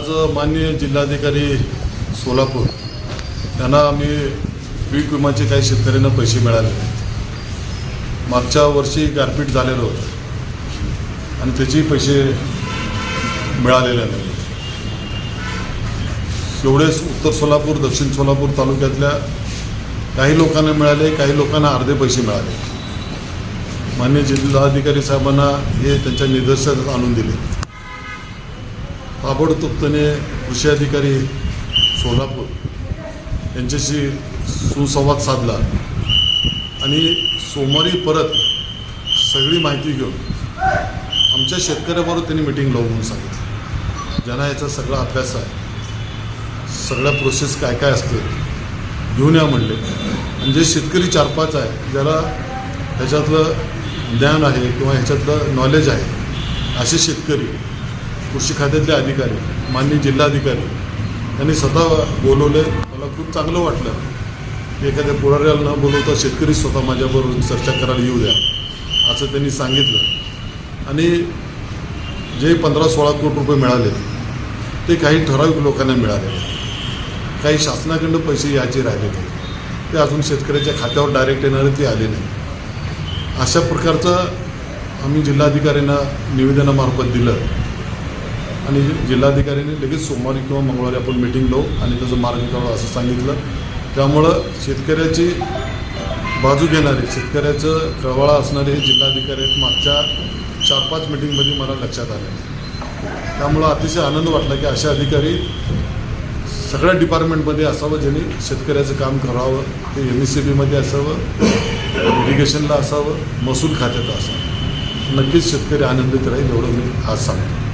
आज माननीय जिल्हाधिकारी सोलापूर यांना आम्ही पीक विमाचे काही शेतकऱ्यांना पैसे मिळाले. मागच्या वर्षी गारपीट झालेलं होतं. आणि त्याचे पैसे मिळालेले नाही. एवढेच उत्तर सोलापूर दक्षिण सोलापूर तालुक्यातल्या काही लोकांना मिळाले काही लोकांना अर्धे पैसे मिळाले. मान्य जिल्हाधिकारी साहेबांना हे त्यांच्या निदर्शनात आणून दिले. ताबडतोबतेने कृषी अधिकारी सोलापूर यांच्याशी सुसंवाद साधला आणि सोमवारी परत सगळी माहिती घेऊन आमच्या शेतकऱ्याबरोबर त्यांनी मिटिंग लावून म्हणून सांगितलं. ज्यांना याचा सगळा अभ्यास आहे सगळ्या प्रोसेस काय काय असते घेऊन या म्हणले. आणि जे शेतकरी चार पाच आहे ज्याला ह्याच्यातलं ज्ञान आहे किंवा ह्याच्यातलं नॉलेज आहे असे शेतकरी कृषी खात्यातले अधिकारी माननीय जिल्हाधिकारी यांनी स्वतः बोलवले. मला खूप चांगलं वाटलं की एखाद्या पुढाऱ्याला न बोलवता शेतकरी स्वतः माझ्याबरोबर चर्चा करायला येऊ द्या असं त्यांनी सांगितलं. आणि जे पंधरा सोळा कोटी रुपये मिळाले ते काही ठराविक लोकांना मिळाले काही शासनाकडनं पैसे याचे राहिले नाही. ते अजून शेतकऱ्याच्या खात्यावर डायरेक्ट येणारे ते आले नाही. अशा प्रकारचं आम्ही जिल्हाधिकाऱ्यांना निवेदनामार्फत दिलं. आणि जिल्हाधिकाऱ्यांनी लगेच सोमवारी किंवा मंगळवारी आपण मिटिंग लावू आणि त्याचं मार्ग काढू असं सांगितलं. त्यामुळं शेतकऱ्याची बाजू घेणारे शेतकऱ्याचं कळवळा असणारे हे जिल्हाधिकारी आहेत मागच्या चार पाच मिटिंगमध्ये मला लक्षात आले. त्यामुळं अतिशय आनंद वाटला की अशा अधिकारी सगळ्या डिपार्टमेंटमध्ये असावं ज्यांनी शेतकऱ्याचं काम करावं ते एम एस सी बीमध्ये असावं इरिगेशनला असावं महसूल खात्यात असावं. नक्कीच शेतकरी आनंदित राहील एवढं मी आज सांगतो.